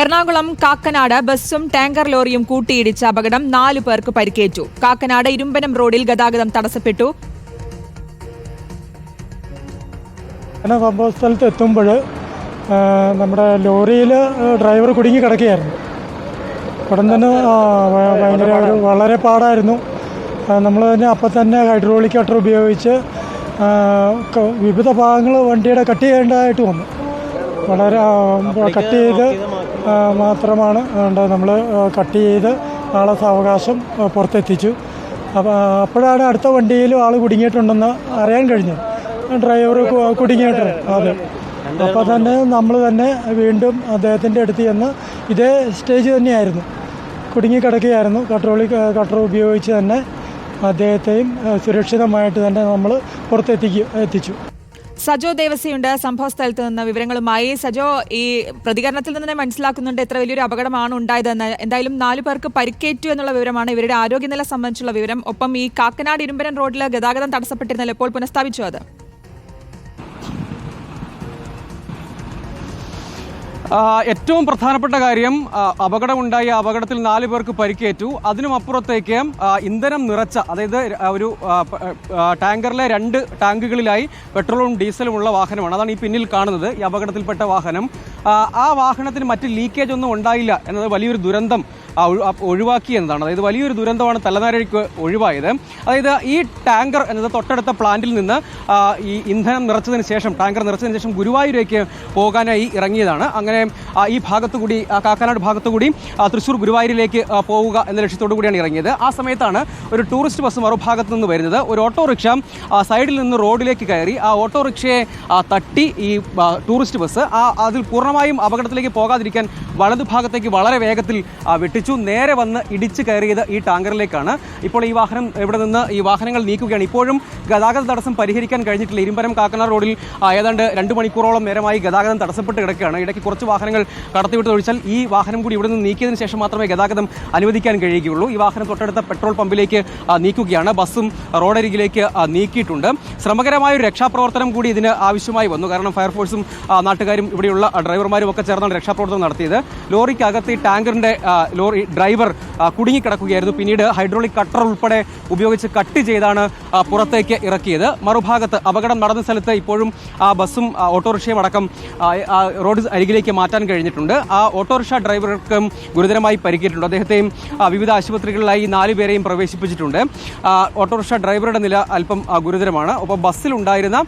എറണാകുളം കാക്കനാട് ബസ്സും ടാങ്കർ ലോറിയും കൂട്ടിയിടിച്ച അപകടം നാലു പേർക്ക് പരിക്കേറ്റു. കാക്കനാട് ഇരുമ്പനം റോഡിൽ ഗതാഗതം തടസ്സപ്പെട്ടു. സംഭവസ്ഥലത്ത് സംഭവ സ്ഥലത്ത് എത്തുമ്പോൾ നമ്മുടെ ലോറിയിൽ ഡ്രൈവർ കുടുങ്ങി കിടക്കുകയായിരുന്നു. ഉടൻ തന്നെ ഭയങ്കര ഒരു വളരെ പാടായിരുന്നു. നമ്മൾ തന്നെ അപ്പം തന്നെ ഹൈഡ്രോളിക് കട്ടർ ഉപയോഗിച്ച് വിവിധ ഭാഗങ്ങൾ വണ്ടിയുടെ കട്ട് ചെയ്യേണ്ടതായിട്ട് വന്നു. വളരെ കട്ട് ചെയ്ത് മാത്രമാണ്. നമ്മൾ കട്ട് ചെയ്ത് ആളെ സാവകാശം പുറത്തെത്തിച്ചു. അപ്പോൾ അപ്പോഴാണ് അടുത്ത വണ്ടിയിലും ആൾ കുടുങ്ങിയിട്ടുണ്ടെന്ന് അറിയാൻ കഴിഞ്ഞത് ഡ്രൈവർ കുടുങ്ങിയിട്ട്. അതെ. അപ്പോൾ തന്നെ നമ്മൾ തന്നെ വീണ്ടും അദ്ദേഹത്തിന്റെ അടുത്ത് ചെന്ന് ഇതേ സ്റ്റേജ് തന്നെയായിരുന്നു. കുടുങ്ങി കിടക്കുകയായിരുന്നു. കട്രോളി കട്ടർ ഉപയോഗിച്ച് തന്നെ അദ്ദേഹത്തെയും സുരക്ഷിതമായിട്ട് തന്നെ നമ്മൾ പുറത്തെത്തിക്കു എത്തിച്ചു. സജോ ദേവസിയുണ്ട്. സംഭവ സ്ഥലത്ത് നിന്ന് വിവരങ്ങളുമായി. സജോ ഈ പ്രതികരണത്തിൽ നിന്ന് തന്നെ മനസ്സിലാക്കുന്നുണ്ട് എത്ര വലിയൊരു അപകടമാണ് ഉണ്ടായതെന്ന്. എന്തായാലും നാലു പേർക്ക് പരിക്കേറ്റു എന്നുള്ള വിവരമാണ് ഇവരുടെ ആരോഗ്യനില സംബന്ധിച്ചുള്ള വിവരം. ഒപ്പം ഈ കാക്കനാട് ഇരുമ്പരൻ റോഡിൽ ഗതാഗതം തടസ്സപ്പെട്ടിരുന്നല്ലോ ഇപ്പോൾ പുനഃസ്ഥാപിച്ചു അത്. ഏറ്റവും പ്രധാനപ്പെട്ട കാര്യം അപകടമുണ്ടായ അപകടത്തിൽ നാല് പേർക്ക് പരിക്കേറ്റു. അതിനും അപ്പുറത്തേക്ക് ഇന്ധനം നിറച്ച അതായത് ഒരു ടാങ്കറിലെ രണ്ട് ടാങ്കുകളിലായി പെട്രോളും ഡീസലും ഉള്ള വാഹനമാണ്. അതാണ് ഈ പിന്നിൽ കാണുന്നത് ഈ അപകടത്തിൽപ്പെട്ട വാഹനം. ആ, വാഹനത്തിന് മറ്റ് ലീക്കേജ് ഒന്നും ഉണ്ടായില്ല എന്നത് വലിയൊരു ദുരന്തം ഒഴിവാക്കി എന്നതാണ്. അതായത് വലിയൊരു ദുരന്തമാണ് തലനാരിഴയ്ക്ക് ഒഴിവായത്. അതായത് ഈ ടാങ്കർ എന്നത് തൊട്ടടുത്ത പ്ലാന്റിൽ നിന്ന് ഈ ഇന്ധനം നിറച്ചതിന് ശേഷം ടാങ്കർ നിറച്ചതിന് ശേഷം ഗുരുവായൂരേക്ക് പോകാനായി ഇറങ്ങിയതാണ്. അങ്ങനെ ഈ ഭാഗത്തുകൂടി കൂടി കാക്കനാട് ഭാഗത്തുകൂടി കൂടി തൃശ്ശൂർ ഗുരുവായൂരിലേക്ക് പോവുക എന്ന ലക്ഷ്യത്തോടു കൂടിയാണ് ഇറങ്ങിയത്. ആ സമയത്താണ് ഒരു ടൂറിസ്റ്റ് ബസ് മറുഭാഗത്ത് നിന്ന് വരുന്നത്. ഒരു ഓട്ടോറിക്ഷ സൈഡിൽ നിന്ന് റോഡിലേക്ക് കയറി ആ ഓട്ടോറിക്ഷയെ തട്ടി ഈ ടൂറിസ്റ്റ് ബസ് ആ അതിൽ പൂർണമായും അപകടത്തിലേക്ക് പോകാതിരിക്കാൻ വലതുഭാഗത്തേക്ക് വളരെ വേഗത്തിൽ വെട്ടിച്ചു. നേരെ വന്ന് ഇടിച്ചു കയറിയത് ഈ ടാങ്കറിലേക്കാണ്. ഇപ്പോൾ ഈ വാഹനം ഇവിടെ നിന്ന് ഈ വാഹനങ്ങൾ നീക്കുകയാണ്. ഇപ്പോഴും ഗതാഗത തടസ്സം പരിഹരിക്കാൻ കഴിഞ്ഞിട്ടില്ല. ഇരുമ്പരം കാക്കനാർ റോഡിൽ ഏതാണ്ട് രണ്ട് മണിക്കൂറോളം നേരമായി ഗതാഗതം തടസ്സപ്പെട്ട് കിടക്കുകയാണ്. ഇടയ്ക്ക് കുറച്ച് വാഹനങ്ങൾ കടത്തിവിട്ട് ഒഴിച്ചാൽ ഈ വാഹനം കൂടി ഇവിടെ നിന്ന് നീക്കിയതിന് ശേഷം മാത്രമേ ഗതാഗതം അനുവദിക്കാൻ കഴിയുകയുള്ളൂ. ഈ വാഹനം തൊട്ടടുത്ത പെട്രോൾ പമ്പിലേക്ക് നീക്കുകയാണ്. ബസ്സും റോഡരികിലേക്ക് നീക്കിയിട്ടുണ്ട്. ശ്രമകരമായ ഒരു രക്ഷാപ്രവർത്തനം കൂടി ഇതിന് ആവശ്യമായി വന്നു. കാരണം ഫയർഫോഴ്സും നാട്ടുകാരും ഇവിടെയുള്ള ഡ്രൈവർമാരും ഒക്കെ ചേർന്നാണ് രക്ഷാപ്രവർത്തനം നടത്തിയത്. ലോറിക്കകത്ത് ഈ ടാങ്കറിന്റെ ലോറി ഡ്രൈവർ കുടുങ്ങിക്കിടക്കുകയായിരുന്നു. പിന്നീട് ഹൈഡ്രോളിക് കട്ടർ ഉൾപ്പെടെ ഉപയോഗിച്ച് കട്ട് ചെയ്താണ് പുറത്തേക്ക് ഇറക്കിയത്. മറുഭാഗത്ത് അപകടം നടന്ന സ്ഥലത്ത് ഇപ്പോഴും ആ ബസ്സും ഓട്ടോറിക്ഷയും അടക്കം റോഡ് അരികിലേക്ക് മാറ്റാൻ കഴിഞ്ഞിട്ടുണ്ട്. ആ ഓട്ടോറിക്ഷ ഡ്രൈവർക്കും ഗുരുതരമായി പരിക്കേറ്റിട്ടുണ്ട്. അദ്ദേഹത്തെയും വിവിധ ആശുപത്രികളിലായി നാല് പേരെയും പ്രവേശിപ്പിച്ചിട്ടുണ്ട്. ഓട്ടോറിക്ഷ ഡ്രൈവറുടെ നില അല്പം ഗുരുതരമാണ്. ഒപ്പം ബസ്സിലുണ്ടായിരുന്ന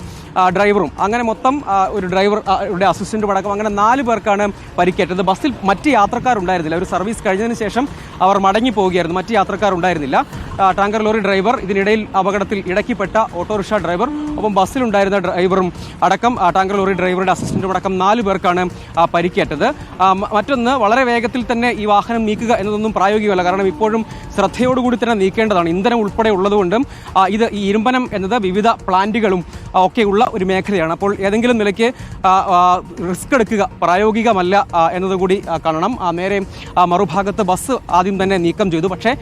ഡ്രൈവറും അങ്ങനെ മൊത്തം ഒരു ഡ്രൈവർ ആ, അസിസ്റ്റന്റും അടക്കം അങ്ങനെ നാല് പേർക്കാണ് പരിക്കേറ്റത്. ബസ്സിൽ മറ്റ് യാത്രക്കാരുണ്ടായിരുന്നില്ല. ഒരു സർവീസ് കഴിഞ്ഞതിന് ശേഷം അവർ മടങ്ങി പോവുകയായിരുന്നു. മറ്റ് യാത്രക്കാരുണ്ടായിരുന്നില്ല. ടാങ്കർ ലോറി ഡ്രൈവർ ഇതിനിടയിൽ അപകടത്തിൽ ഇടയ്ക്കിപ്പെട്ട ഓട്ടോറിക്ഷ ഡ്രൈവർ ഒപ്പം ബസ്സിലുണ്ടായിരുന്ന ഡ്രൈവറും അടക്കം ടാങ്കർ ലോറി ഡ്രൈവറുടെ അസിസ്റ്റന്റും അടക്കം നാല് പേർക്കാണ് പരിക്കേറ്റത്. മറ്റൊന്ന് വളരെ വേഗത്തിൽ തന്നെ ഈ വാഹനം നീക്കുക എന്നതൊന്നും പ്രായോഗികമല്ല. കാരണം ഇപ്പോഴും ശ്രദ്ധയോടുകൂടി തന്നെ നീക്കേണ്ടതാണ്. ഇന്ധനം ഉൾപ്പെടെ ഉള്ളതുകൊണ്ടും ഇത് ഈ ഇരുമ്പനം എന്നത് വിവിധ പ്ലാന്റുകളും ഒക്കെയുള്ള ഒരു മേഖലയാണ്. അപ്പോൾ ഏതെങ്കിലും നിലയ്ക്ക് റിസ്ക് എടുക്കുക പ്രായോഗികമല്ല എന്നതുകൂടി കാണണം. നേരെ മറുഭാഗത്ത് ബസ് ആദ്യം തന്നെ നീക്കം ചെയ്തു. പക്ഷേ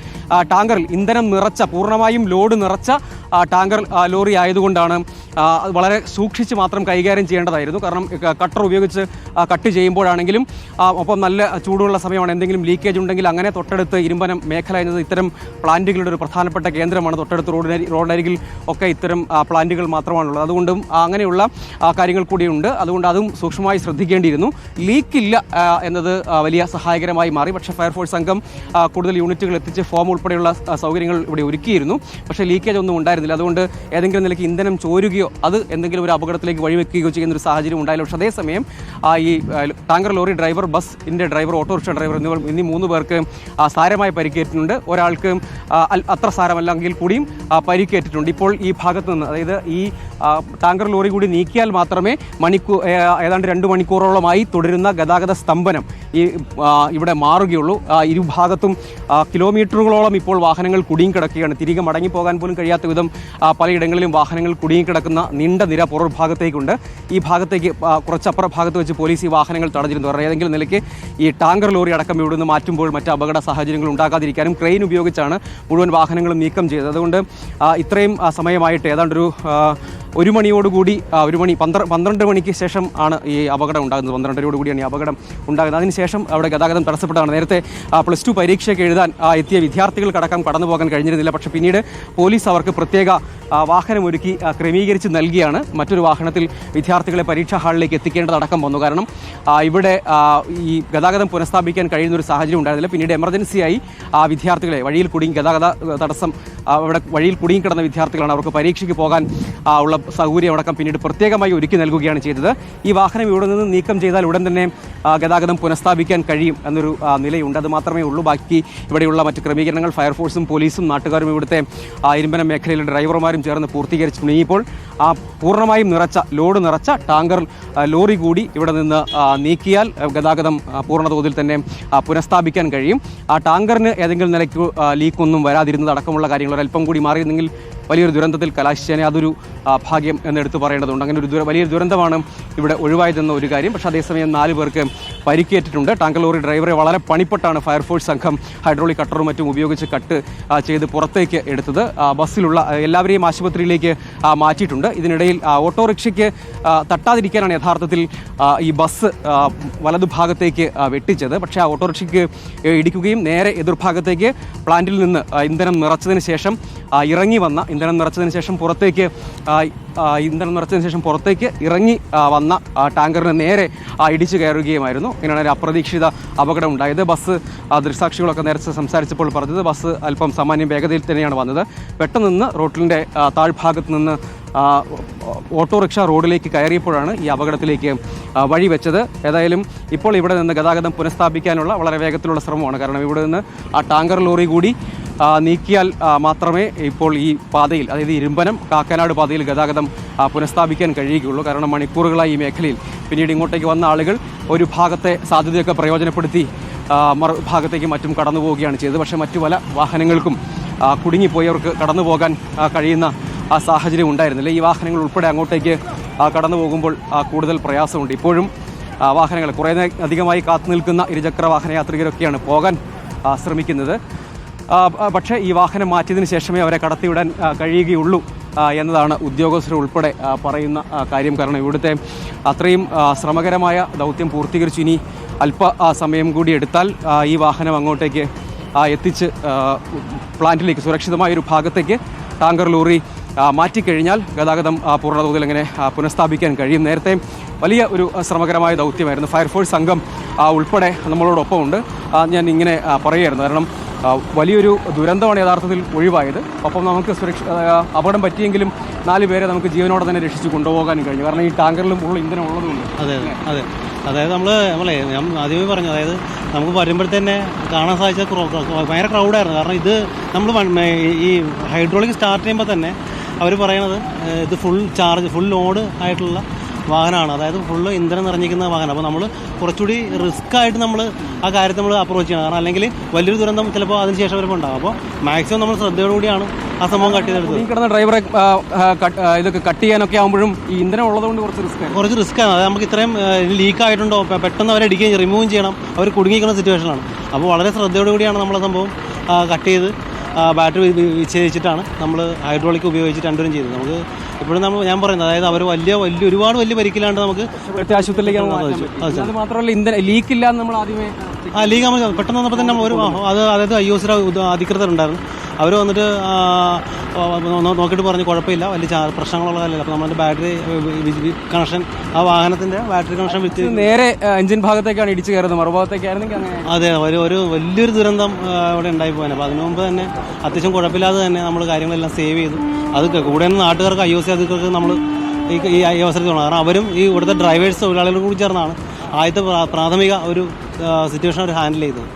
ടാങ്കറിൽ ഇന്ധനം നിറച്ച പൂർണമായും ലോഡ് നിറച്ച ടാങ്കർ ലോറി ആയതുകൊണ്ടാണ് വളരെ സൂക്ഷിച്ച് മാത്രം കൈകാര്യം ചെയ്യേണ്ടതായിരുന്നു. കാരണം കട്ടർ ഉപയോഗിച്ച് കട്ട് ചെയ്യുമ്പോഴാണെങ്കിലും ഒപ്പം നല്ല ചൂടുള്ള സമയമാണ്. എന്തെങ്കിലും ലീക്കേജ് ഉണ്ടെങ്കിൽ അങ്ങനെ തൊട്ടടുത്ത് ഇരുമ്പനം മേഖല എന്നത് ഇത്തരം പ്ലാന്റുകളുടെ ഒരു പ്രധാനപ്പെട്ട കേന്ദ്രമാണ്. തൊട്ടടുത്ത് റോഡിനരി റോഡരികിൽ ഒക്കെ ഇത്തരം പ്ലാന്റുകൾ മാത്രമാണുള്ളത്. അതുകൊണ്ടും അങ്ങനെയുള്ള കാര്യങ്ങൾ കൂടിയുണ്ട്. അതുകൊണ്ട് അതും സൂക്ഷ്മമായി ശ്രദ്ധിക്കേണ്ടിയിരുന്നു. ലീക്കില്ല ആ, എന്നത് വലിയ സഹായകരമായി മാറി പക്ഷേ ഫയർഫോഴ്സ് സംഘം കൂടുതൽ യൂണിറ്റുകൾ എത്തിച്ച് ഫോം ഉൾപ്പെടെയുള്ള സൗകര്യങ്ങൾ ഇവിടെ ഒരുക്കിയിരുന്നു. പക്ഷേ ലീക്കേജ് ഒന്നും ഉണ്ടായിരുന്നില്ല. അതുകൊണ്ട് ഏതെങ്കിലും നിലയ്ക്ക് ഇന്ധനം ചോരുകയോ അത് എന്തെങ്കിലും ഒരു അപകടത്തിലേക്ക് വഴിവെക്കുകയോ ചെയ്യുന്ന ഒരു സാഹചര്യം ഉണ്ടായില്ല. പക്ഷേ അതേസമയം ഈ ടാങ്കർ ലോറി ഡ്രൈവർ ബസ്സിന്റെ ഡ്രൈവർ ഓട്ടോറിക്ഷ ഡ്രൈവർ എന്നിവർ എന്നീ മൂന്ന് പേർക്ക് സാരമായി പരിക്കേറ്റിട്ടുണ്ട്. ഒരാൾക്ക് അത്ര സാരമല്ലെങ്കിൽ കൂടിയും പരിക്കേറ്റിട്ടുണ്ട്. ഇപ്പോൾ ഈ ഭാഗത്ത് നിന്ന് അതായത് ഈ ടാങ്കർ ലോറി കൂടി നീക്കിയാൽ മാത്രമേ മണിക്കൂർ ഏതാണ്ട് രണ്ട് മണിക്കൂറോളമായി തുടരുന്ന ഗതാഗത സ്തംഭനം ഈ ഇവിടെ മാറുകയുള്ളൂ. ഇരുഭാഗത്തും കിലോമീറ്ററുകളോളം ഇപ്പോൾ വാഹനങ്ങൾ കുടുങ്ങിക്കിടക്കുകയാണ് തിരികെ മടങ്ങി പോകാൻ പോലും കഴിയാത്ത വിധം പലയിടങ്ങളിലും വാഹനങ്ങൾ കുടുങ്ങിക്കിടക്കുന്ന നീണ്ട നിര പുറഭാഗത്തേക്കുണ്ട് ഈ ഭാഗത്തേക്ക് കുറച്ചപ്പുറ ഭാഗത്ത് വെച്ച് പോലീസ് ഈ വാഹനങ്ങൾ തടഞ്ഞിരുന്നു. കാരണം ഏതെങ്കിലും നിലയ്ക്ക് ഈ ടാങ്കർ ലോറി അടക്കം ഇവിടുന്ന് മാറ്റുമ്പോൾ മറ്റ് അപകട സാഹചര്യങ്ങൾ ഉണ്ടാകാതിരിക്കാനും ക്രെയിൻ ഉപയോഗിച്ചാണ് മുഴുവൻ വാഹനങ്ങളും നീക്കം ചെയ്തത്. അതുകൊണ്ട് ഇത്രയും സമയമായിട്ട് ഏതാണ്ടൊരു ഒരു മണിയോടുകൂടി ഒരു മണി പന്ത്ര പന്ത്രണ്ട് മണിക്ക് ശേഷം ആണ് ഈ അപകടം ഉണ്ടാകുന്നത്. പന്ത്രണ്ടരയോടുകൂടിയാണ് ഈ അപകടം ഉണ്ടാകുന്നത്. അതിനുശേഷം അവിടെ ഗതാഗതം തടസ്സപ്പെട്ടതാണ്. നേരത്തെ പ്ലസ് ടു പരീക്ഷയ്ക്ക് എഴുതാൻ എത്തിയ വിദ്യാർത്ഥികൾക്കടക്കം കടന്നു പോകാൻ കഴിഞ്ഞിരുന്നില്ല. പക്ഷേ പിന്നീട് പോലീസ് അവർക്ക് പ്രത്യേക വാഹനം വാഹനമൊരുക്കി ക്രമീകരിച്ച് നൽകിയാണ്. മറ്റൊരു വാഹനത്തിൽ വിദ്യാർത്ഥികളെ പരീക്ഷാ ഹാളിലേക്ക് എത്തിക്കേണ്ടതടക്കം വന്നു. കാരണം ഇവിടെ ഈ ഗതാഗതം പുനഃസ്ഥാപിക്കാൻ കഴിയുന്ന ഒരു സാഹചര്യം ഉണ്ടായിരുന്നില്ല. പിന്നീട് എമർജൻസിയായി ആ വിദ്യാർത്ഥികളെ വഴിയിൽ കുടുങ്ങി ഗതാഗത തടസ്സം അവിടെ വഴിയിൽ കുടുങ്ങിക്കിടന്ന വിദ്യാർത്ഥികളാണ് അവർക്ക് പരീക്ഷയ്ക്ക് പോകാൻ ഉള്ള സൗകര്യം അടക്കം പിന്നീട് പ്രത്യേകമായി ഒരുക്കി നൽകുകയാണ് ചെയ്തത്. ഈ വാഹനം ഇവിടെ നിന്ന് നീക്കം ചെയ്താൽ ഉടൻ തന്നെ ഗതാഗതം പുനഃസ്ഥാപിക്കാൻ കഴിയും എന്നൊരു നിലയുണ്ട്. അത് മാത്രമേ ഉള്ളൂ. ബാക്കി ഇവിടെയുള്ള മറ്റ് ക്രമീകരണങ്ങൾ ഫയർഫോഴ്സും പോലീസും നാട്ടുകാരും ഇവിടുത്തെ ഇരുമ്പനം മേഖലയിലെ ഡ്രൈവർമാരും ചേർന്ന് പൂർത്തീകരിച്ചു ഇനിയിപ്പോൾ ആ പൂർണമായും നിറച്ച ലോഡ് നിറച്ച ടാങ്കർ ലോറി കൂടി ഇവിടെ നിന്ന് നീക്കിയാൽ ഗതാഗതം പൂർണതോതിൽ പൂർണ തോതിൽ തന്നെ പുനഃസ്ഥാപിക്കാൻ കഴിയും. ആ ടാങ്കറിന് ഏതെങ്കിലും നിലയ്ക്ക് ലീക്കൊന്നും വരാതിരുന്നത് അടക്കമുള്ള കാര്യങ്ങൾ ഒരല്പം കൂടി മാറിയിരുന്നെങ്കിൽ വലിയൊരു ദുരന്തത്തിൽ കലാശിച്ചേനെ. അതൊരു ഭാഗ്യം എന്നെടുത്തു പറയേണ്ടതുണ്ട്. അങ്ങനെ ഒരു വലിയ ദുരന്തമാണ് ഇവിടെ ഒഴിവായതെന്ന ഒരു കാര്യം. പക്ഷേ അതേസമയം നാല് പേർക്ക് പരിക്കേറ്റിട്ടുണ്ട്. ടാങ്കർ ലോറി ഡ്രൈവറെ വളരെ പണിപ്പെട്ടാണ് ഫയർഫോഴ്സ് സംഘം ഹൈഡ്രോളിക് കട്ടറും മറ്റും ഉപയോഗിച്ച് കട്ട് ചെയ്ത് പുറത്തേക്ക് എടുത്തത്. ബസ്സിലുള്ള എല്ലാവരെയും ആശുപത്രിയിലേക്ക് മാറ്റിയിട്ടുണ്ട്. ഇതിനിടയിൽ ഓട്ടോറിക്ഷയ്ക്ക് തട്ടാതിരിക്കാനാണ് യഥാർത്ഥത്തിൽ ഈ ബസ് വലതുഭാഗത്തേക്ക് വെട്ടിച്ചത്. പക്ഷേ ആ ഓട്ടോറിക്ഷയ്ക്ക് ഇടിക്കുകയും നേരെ എതിർഭാഗത്തേക്ക് പ്ലാന്റിൽ നിന്ന് ഇന്ധനം നിറച്ചതിന് ശേഷം ഇറങ്ങി വന്ന ഇന്ധനം നിറച്ചതിന് ശേഷം പുറത്തേക്ക് ഇന്ധനം നിറച്ചതിന് ശേഷം പുറത്തേക്ക് ഇറങ്ങി വന്ന ടാങ്കറിന് നേരെ ഇടിച്ചു കയറുകയുമായിരുന്നു. ഇങ്ങനെയാണ് ഒരു അപ്രതീക്ഷിത അപകടം ഉണ്ടായത് ബസ് ദൃക്സാക്ഷികളൊക്കെ നേരത്തെ സംസാരിച്ചപ്പോൾ പറഞ്ഞത് ബസ് അല്പം സാമാന്യം വേഗതയിൽ തന്നെയാണ് വന്നത്. പെട്ടെന്ന് നിന്ന് റോട്ടിന്റെ താഴ്ഭാഗത്ത് നിന്ന് ഓട്ടോറിക്ഷ റോഡിലേക്ക് കയറിയപ്പോഴാണ് ഈ അപകടത്തിലേക്ക് വഴി വഴിവെച്ചത്. ഏതായാലും ഇപ്പോൾ ഇവിടെ നിന്ന് ഗതാഗതം പുനഃസ്ഥാപിക്കാനുള്ള വളരെ വേഗത്തിലുള്ള ശ്രമമാണ്. കാരണം ഇവിടെ നിന്ന് ആ ടാങ്കർ ലോറി കൂടി നീക്കിയാൽ മാത്രമേ ഇപ്പോൾ ഈ പാതയിൽ അതായത് ഇരുമ്പനം കാക്കനാട് പാതയിൽ ഗതാഗതം പുനഃസ്ഥാപിക്കാൻ കഴിയുകയുള്ളൂ. കാരണം മണിക്കൂറുകളായി ഈ മേഖലയിൽ പിന്നീട് ഇങ്ങോട്ടേക്ക് വന്ന ആളുകൾ ഒരു ഭാഗത്തെ സാധ്യതയൊക്കെ പ്രയോജനപ്പെടുത്തി ആ, മറു ഭാഗത്തേക്ക് മറ്റും കടന്നു പോവുകയാണ് ചെയ്തത്. പക്ഷേ മറ്റു പല വാഹനങ്ങൾക്കും കുടുങ്ങിപ്പോയവർക്ക് കടന്നു പോകാൻ കഴിയുന്ന ആ സാഹചര്യം ഉണ്ടായിരുന്നില്ല. ഈ വാഹനങ്ങൾ ഉൾപ്പെടെ അങ്ങോട്ടേക്ക് കടന്നു പോകുമ്പോൾ കൂടുതൽ പ്രയാസമുണ്ട്. ഇപ്പോഴും വാഹനങ്ങൾ കുറേ അധികമായി കാത്തു നിൽക്കുന്ന ഇരുചക്ര വാഹന യാത്രികരൊക്കെയാണ് പോകാൻ ശ്രമിക്കുന്നത്. പക്ഷേ ഈ വാഹനം മാറ്റിയതിന് ശേഷമേ അവരെ കടത്തിവിടാൻ കഴിയുകയുള്ളൂ എന്നതാണ് ഉദ്യോഗസ്ഥർ ഉൾപ്പെടെ പറയുന്ന കാര്യം. കാരണം ഇവിടുത്തെ അത്രയും ശ്രമകരമായ ദൗത്യം പൂർത്തീകരിച്ചു ഇനി അല്പ സമയം കൂടി എടുത്താൽ ഈ വാഹനം അങ്ങോട്ടേക്ക് എത്തിച്ച് പ്ലാന്റിലേക്ക് സുരക്ഷിതമായ ഒരു ഭാഗത്തേക്ക് ടാങ്കർ ലോറി മാറ്റിക്കഴിഞ്ഞാൽ ഗതാഗതം പൂർണതോതിൽ ആ, പുനഃസ്ഥാപിക്കാൻ കഴിയും. നേരത്തെ വലിയ ഒരു ശ്രമകരമായ ദൗത്യമായിരുന്നു. ഫയർഫോഴ്സ് സംഘം ഉൾപ്പെടെ നമ്മളോടൊപ്പമുണ്ട്. ഞാൻ ഇങ്ങനെ പറയുമായിരുന്നു കാരണം വലിയൊരു ദുരന്തമാണ് യഥാർത്ഥത്തിൽ ഒഴിവായത്. ഒപ്പം നമുക്ക് സുരക്ഷ അപകടം പറ്റിയെങ്കിലും നാല് പേരെ നമുക്ക് ജീവനോടെ തന്നെ രക്ഷിച്ച് കൊണ്ടുപോകാനും കഴിഞ്ഞു. കാരണം ഈ ടാങ്കറിലും ഉള്ള ഇന്ധനം ഉള്ളതുകൊണ്ട്. അതെ അതെ അതെ. അതായത് നമ്മൾ നമ്മളെ ഞാൻ ആദ്യമേ പറഞ്ഞു അതായത് നമുക്ക് വരുമ്പോഴത്തന്നെ കാണാൻ സാധിച്ച ക്രൗ- ക്രൗ- ഭയങ്കര ക്രൗഡായിരുന്നു കാരണം ഇത് നമ്മൾ ഈ ഹൈഡ്രോളിക് സ്റ്റാർട്ട് ചെയ്യുമ്പോൾ തന്നെ അവർ പറയണത് ഇത് ഫുൾ ചാർജ് ഫുൾ ലോഡ് ആയിട്ടുള്ള വാഹനമാണ്. അതായത് ഫുള്ള് ഇന്ധനം നിറഞ്ഞിരിക്കുന്ന വാഹനം. അപ്പോൾ നമ്മൾ കുറച്ചുകൂടി റിസ്ക് ആയിട്ട് നമ്മൾ ആ കാര്യത്തെ നമ്മൾ അപ്രോച്ച് ചെയ്യണം. കാരണം അല്ലെങ്കിൽ വലിയൊരു ദുരന്തം ചിലപ്പോൾ അതിന് ശേഷം വരുമ്പോൾ ഉണ്ടാകും അപ്പോൾ മാക്സിമം നമ്മൾ ശ്രദ്ധയോടുകൂടിയാണ് ആ സംഭവം കട്ട് ചെയ്തെടുത്തത്. ഈ കിടന്ന ഡ്രൈവറെ ഇതൊക്കെ കട്ട് ചെയ്യാനൊക്കെ ആകുമ്പോഴും ഈ ഇന്ധനം ഉള്ളതുകൊണ്ട് കുറച്ച് റിസ്ക് കുറച്ച് റിസ്ക് ആണ്. അതായത് നമുക്ക് ഇത്രയും ലീക്ക് ആയിട്ടുണ്ടോ? പെട്ടെന്ന് അവരെ അടിക്കുകയും റിമൂവ് ചെയ്യണം. അവർ കുടുങ്ങിയിരിക്കുന്ന സിറ്റുവേഷനാണ് അപ്പോൾ വളരെ ശ്രദ്ധയോടുകൂടിയാണ് നമ്മളെ സംഭവം കട്ട് ചെയ്ത് ബാറ്ററി വിച്ഛേദിച്ചിട്ടാണ് നമ്മൾ ഹൈഡ്രോളിക് ഉപയോഗിച്ച് രണ്ടുപേരും ചെയ്തത്. നമുക്ക് ഇപ്പോഴും നമ്മൾ ഞാൻ പറയുന്നത് അതായത് അവർ വലിയ വലിയ ഒരുപാട് വലിയ പരിക്കില്ലാണ്ട് നമുക്ക് ആശുപത്രിയിലേക്ക്. അത് മാത്രമല്ല ഇന്ധനം ലീക്ക് ഇല്ല എന്ന് നമ്മൾ ആദ്യമേ ആ ലീക്ക് നമ്മൾ പെട്ടെന്ന് വന്നപ്പോൾ തന്നെ ഒരു അത് അതായത് ഐ ഒ സിയുടെ അധികൃതരുണ്ടായിരുന്നു അവർ വന്നിട്ട് നോക്കിയിട്ട് പറഞ്ഞു കുഴപ്പമില്ല വലിയ പ്രശ്നങ്ങളുള്ള കാര്യമില്ല. അപ്പോൾ നമ്മുടെ ബാറ്ററി കണക്ഷൻ ആ വാഹനത്തിന്റെ ബാറ്ററി കണക്ഷൻ വിറ്റ് നേരെ എഞ്ചിൻ ഭാഗത്തേക്കാണ് ഇടിച്ചു കയറുന്നത്. മറുഭാഗത്തേക്കായിരുന്നെങ്കിൽ അങ്ങനെ അതെ ഒരു ഒരു വലിയൊരു ദുരന്തം ഇവിടെ ഉണ്ടായി പോകാൻ അപ്പോൾ അതിനു മുമ്പ് തന്നെ അത്യാവശ്യം കുഴപ്പമില്ലാതെ തന്നെ നമ്മൾ കാര്യങ്ങളെല്ലാം സേവ് ചെയ്തു. അത് കൂടെ നാട്ടുകാർക്ക് ഐ ഒ സി അധികൃതർക്ക് നമ്മൾ ഈ ഈ അവസരത്തിൽ കാരണം അവരും ഈ ഇവിടുത്തെ ഡ്രൈവേഴ്സ് തൊഴിലാളികളും കൂടി ചേർന്നാണ് ആദ്യത്തെ പ്രാഥമിക ഒരു സിറ്റുവേഷൻ അവർ ഹാൻഡിൽ ചെയ്തത്.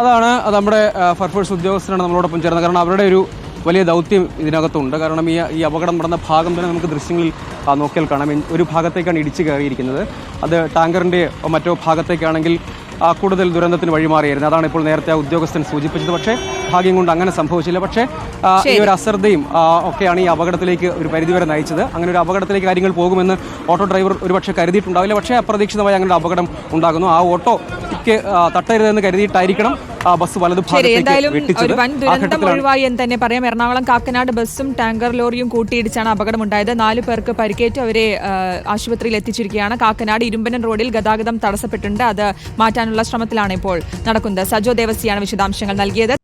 അതാണ് നമ്മുടെ ഫർഫോഴ്സ് ഫയർഫോഴ്സ് ഉദ്യോഗസ്ഥരാണ് നമ്മളോടൊപ്പം ചേർന്നത്. കാരണം അവരുടെ ഒരു വലിയ ദൗത്യം ഇതിനകത്തുണ്ട്. കാരണം ഈ ഈ അപകടം നടന്ന ഭാഗം തന്നെ നമുക്ക് ദൃശ്യങ്ങളിൽ നോക്കിയാൽ കാണാം. ഒരു ഭാഗത്തേക്കാണ് ഇടിച്ചു കയറിയിരിക്കുന്നത്. അത് ടാങ്കറിന്റെ മറ്റോ ഭാഗത്തേക്കാണെങ്കിൽ കൂടുതൽ ദുരന്തത്തിന് വഴിമാറിയായിരുന്നു. അതാണ് ഇപ്പോൾ നേരത്തെ ആ ഉദ്യോഗസ്ഥൻ സൂചിപ്പിച്ചത്. പക്ഷേ ഭാഗ്യം കൊണ്ട് അങ്ങനെ സംഭവിച്ചില്ല. പക്ഷേ ഈ ഒരു അശ്രദ്ധയും ഒക്കെയാണ് ഈ അപകടത്തിലേക്ക് ഒരു പരിധിവരെ നയിച്ചത്. അങ്ങനെ ഒരു അപകടത്തിലേക്ക് കാര്യങ്ങൾ പോകുമെന്ന് ഓട്ടോ ഡ്രൈവർ ഒരുപക്ഷെ കരുതിയിട്ടുണ്ടാവില്ല. പക്ഷേ അപ്രതീക്ഷിതമായി അങ്ങനെ ഒരു അപകടം ഉണ്ടാകുന്നു. ആ ഓട്ടോയ്ക്ക് ആ, തട്ടരുതെന്ന് കരുതിയിട്ടായിരിക്കണം ബസ് വലതുഭാഗത്തേക്ക് തന്നെ പറയാം. എറണാകുളം കാക്കനാട് ബസ്സും ടാങ്കർ ലോറിയും കൂട്ടിയിടിച്ചാണ് അപകടമുണ്ടായത്. നാലു പേർക്ക് പരിക്കേറ്റ് അവരെ ആശുപത്രിയിൽ എത്തിച്ചിരിക്കുകയാണ്. കാക്കനാട് ഇരുമ്പനൻ റോഡിൽ ഗതാഗതം തടസ്സപ്പെട്ടിട്ടുണ്ട്. അത് മാറ്റാനുള്ള ശ്രമത്തിലാണ് ഇപ്പോൾ നടക്കുന്നത്. സജോ ദേവസിയാണ് വിശദാംശങ്ങൾ നൽകിയത്.